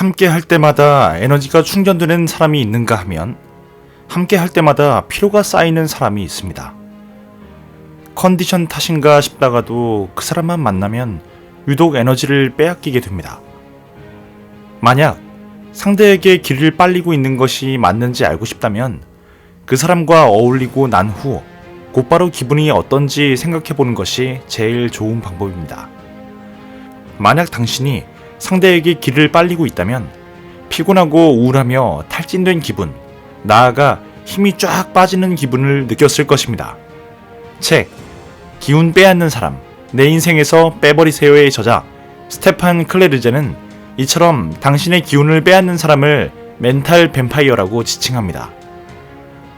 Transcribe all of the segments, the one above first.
함께 할 때마다 에너지가 충전되는 사람이 있는가 하면 함께 할 때마다 피로가 쌓이는 사람이 있습니다. 컨디션 탓인가 싶다가도 그 사람만 만나면 유독 에너지를 빼앗기게 됩니다. 만약 상대에게 길을 빨리고 있는 것이 맞는지 알고 싶다면 그 사람과 어울리고 난 후 곧바로 기분이 어떤지 생각해 보는 것이 제일 좋은 방법입니다. 만약 당신이 상대에게 길을 빨리고 있다면 피곤하고 우울하며 탈진된 기분, 나아가 힘이 쫙 빠지는 기분을 느꼈을 것입니다. 책, 기운 빼앗는 사람, 내 인생에서 빼버리세요의 저자 스테판 클레르제는 이처럼 당신의 기운을 빼앗는 사람을 멘탈 뱀파이어라고 지칭합니다.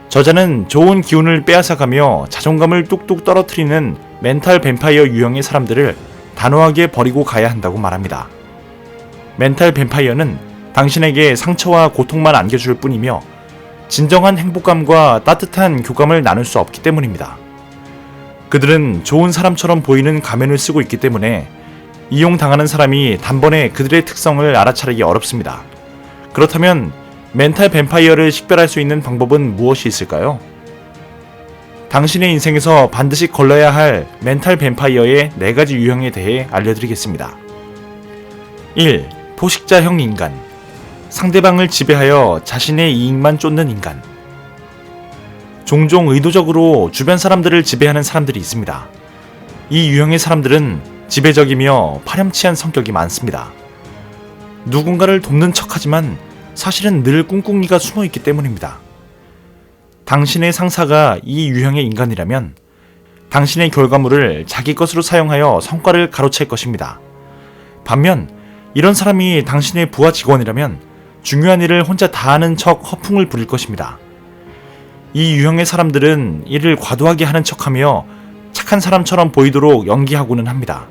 저자는 좋은 기운을 빼앗아가며 자존감을 뚝뚝 떨어뜨리는 멘탈 뱀파이어 유형의 사람들을 단호하게 버리고 가야 한다고 말합니다. 멘탈 뱀파이어는 당신에게 상처와 고통만 안겨줄 뿐이며 진정한 행복감과 따뜻한 교감을 나눌 수 없기 때문입니다. 그들은 좋은 사람처럼 보이는 가면을 쓰고 있기 때문에 이용당하는 사람이 단번에 그들의 특성을 알아차리기 어렵습니다. 그렇다면 멘탈 뱀파이어를 식별할 수 있는 방법은 무엇이 있을까요? 당신의 인생에서 반드시 걸러야 할 멘탈 뱀파이어의 네 가지 유형에 대해 알려드리겠습니다. 1. 포식자형 인간. 상대방을 지배하여 자신의 이익만 쫓는 인간. 종종 의도적으로 주변 사람들을 지배하는 사람들이 있습니다. 이 유형의 사람들은 지배적이며 파렴치한 성격이 많습니다. 누군가를 돕는 척하지만 사실은 늘 꿍꿍이가 숨어 있기 때문입니다. 당신의 상사가 이 유형의 인간이라면 당신의 결과물을 자기 것으로 사용하여 성과를 가로챌 것입니다. 반면 이런 사람이 당신의 부하 직원이라면 중요한 일을 혼자 다 하는 척 허풍을 부릴 것입니다. 이 유형의 사람들은 일을 과도하게 하는 척하며 착한 사람처럼 보이도록 연기하고는 합니다.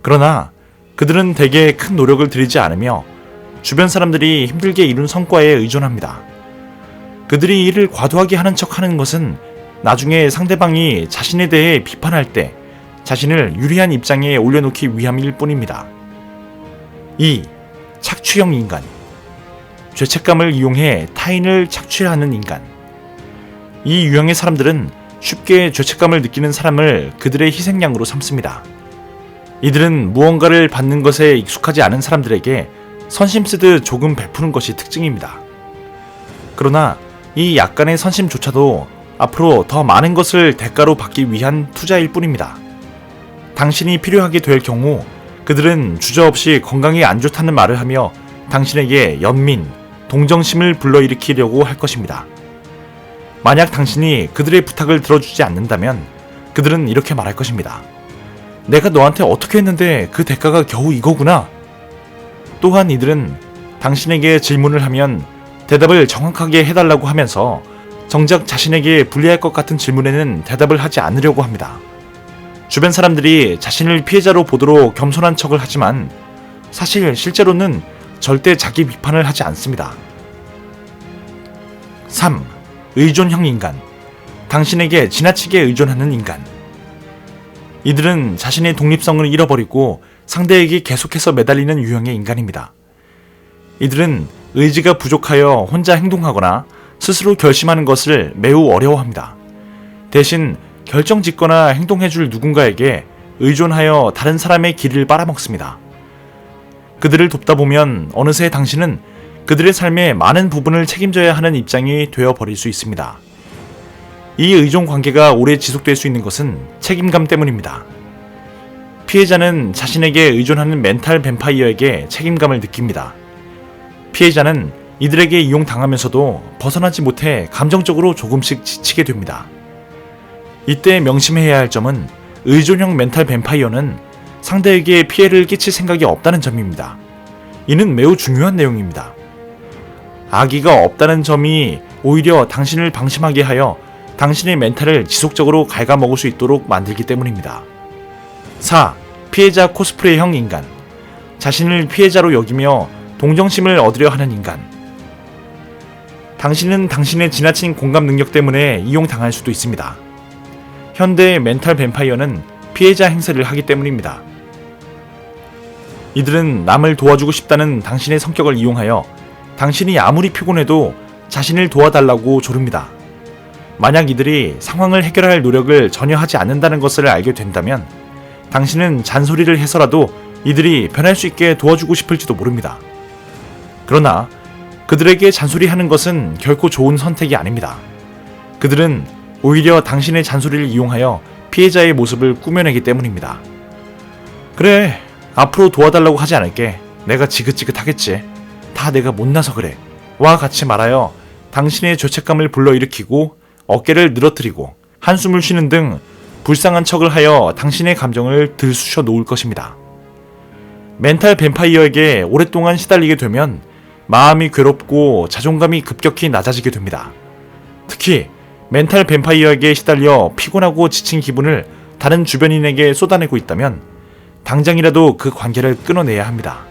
그러나 그들은 대개 큰 노력을 들이지 않으며 주변 사람들이 힘들게 이룬 성과에 의존합니다. 그들이 일을 과도하게 하는 척 하는 것은 나중에 상대방이 자신에 대해 비판할 때 자신을 유리한 입장에 올려놓기 위함일 뿐입니다. 2. 착취형 인간. 죄책감을 이용해 타인을 착취하는 인간. 이 유형의 사람들은 쉽게 죄책감을 느끼는 사람을 그들의 희생양으로 삼습니다. 이들은 무언가를 받는 것에 익숙하지 않은 사람들에게 선심 쓰듯 조금 베푸는 것이 특징입니다. 그러나 이 약간의 선심조차도 앞으로 더 많은 것을 대가로 받기 위한 투자일 뿐입니다. 당신이 필요하게 될 경우 그들은 주저없이 건강이 안 좋다는 말을 하며 당신에게 연민, 동정심을 불러일으키려고 할 것입니다. 만약 당신이 그들의 부탁을 들어주지 않는다면 그들은 이렇게 말할 것입니다. 내가 너한테 어떻게 했는데 그 대가가 겨우 이거구나. 또한 이들은 당신에게 질문을 하면 대답을 정확하게 해달라고 하면서 정작 자신에게 불리할 것 같은 질문에는 대답을 하지 않으려고 합니다. 주변 사람들이 자신을 피해자로 보도록 겸손한 척을 하지만 사실 실제로는 절대 자기 비판을 하지 않습니다. 3. 의존형 인간. 당신에게 지나치게 의존하는 인간. 이들은 자신의 독립성을 잃어버리고 상대에게 계속해서 매달리는 유형의 인간입니다. 이들은 의지가 부족하여 혼자 행동하거나 스스로 결심하는 것을 매우 어려워합니다. 대신 결정 짓거나 행동해줄 누군가에게 의존하여 다른 사람의 길을 빨아먹습니다. 그들을 돕다 보면 어느새 당신은 그들의 삶의 많은 부분을 책임져야 하는 입장이 되어버릴 수 있습니다. 이 의존 관계가 오래 지속될 수 있는 것은 책임감 때문입니다. 피해자는 자신에게 의존하는 멘탈 뱀파이어에게 책임감을 느낍니다. 피해자는 이들에게 이용당하면서도 벗어나지 못해 감정적으로 조금씩 지치게 됩니다. 이때 명심해야 할 점은 의존형 멘탈 뱀파이어는 상대에게 피해를 끼칠 생각이 없다는 점입니다. 이는 매우 중요한 내용입니다. 아기가 없다는 점이 오히려 당신을 방심하게 하여 당신의 멘탈을 지속적으로 갉아먹을 수 있도록 만들기 때문입니다. 4. 피해자 코스프레형 인간. 자신을 피해자로 여기며 동정심을 얻으려 하는 인간. 당신은 당신의 지나친 공감 능력 때문에 이용당할 수도 있습니다. 현대의 멘탈 뱀파이어는 피해자 행세를 하기 때문입니다. 이들은 남을 도와주고 싶다는 당신의 성격을 이용하여 당신이 아무리 피곤해도 자신을 도와달라고 조릅니다. 만약 이들이 상황을 해결할 노력을 전혀 하지 않는다는 것을 알게 된다면 당신은 잔소리를 해서라도 이들이 변할 수 있게 도와주고 싶을지도 모릅니다. 그러나 그들에게 잔소리하는 것은 결코 좋은 선택이 아닙니다. 그들은 오히려 당신의 잔소리를 이용하여 피해자의 모습을 꾸며내기 때문입니다. 그래, 앞으로 도와달라고 하지 않을게. 내가 지긋지긋하겠지. 다 내가 못나서 그래. 와 같이 말하여 당신의 죄책감을 불러일으키고 어깨를 늘어뜨리고 한숨을 쉬는 등 불쌍한 척을 하여 당신의 감정을 들쑤셔 놓을 것입니다. 멘탈 뱀파이어에게 오랫동안 시달리게 되면 마음이 괴롭고 자존감이 급격히 낮아지게 됩니다. 특히 멘탈 뱀파이어에게 시달려 피곤하고 지친 기분을 다른 주변인에게 쏟아내고 있다면 당장이라도 그 관계를 끊어내야 합니다.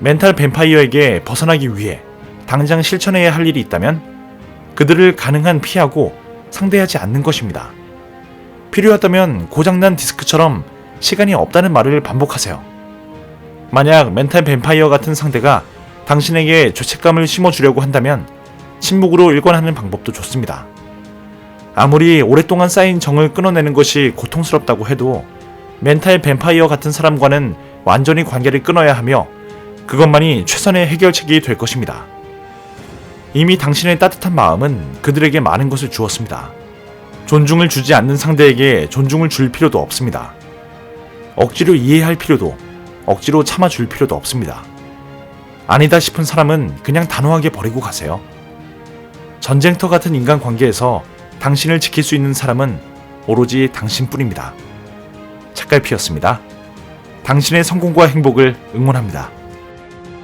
멘탈 뱀파이어에게 벗어나기 위해 당장 실천해야 할 일이 있다면 그들을 가능한 피하고 상대하지 않는 것입니다. 필요하다면 고장난 디스크처럼 시간이 없다는 말을 반복하세요. 만약 멘탈 뱀파이어 같은 상대가 당신에게 죄책감을 심어주려고 한다면 침묵으로 일관하는 방법도 좋습니다. 아무리 오랫동안 쌓인 정을 끊어내는 것이 고통스럽다고 해도 멘탈 뱀파이어 같은 사람과는 완전히 관계를 끊어야 하며 그것만이 최선의 해결책이 될 것입니다. 이미 당신의 따뜻한 마음은 그들에게 많은 것을 주었습니다. 존중을 주지 않는 상대에게 존중을 줄 필요도 없습니다. 억지로 이해할 필요도, 억지로 참아줄 필요도 없습니다. 아니다 싶은 사람은 그냥 단호하게 버리고 가세요. 전쟁터 같은 인간 관계에서 당신을 지킬 수 있는 사람은 오로지 당신뿐입니다. 착갈피였습니다. 당신의 성공과 행복을 응원합니다.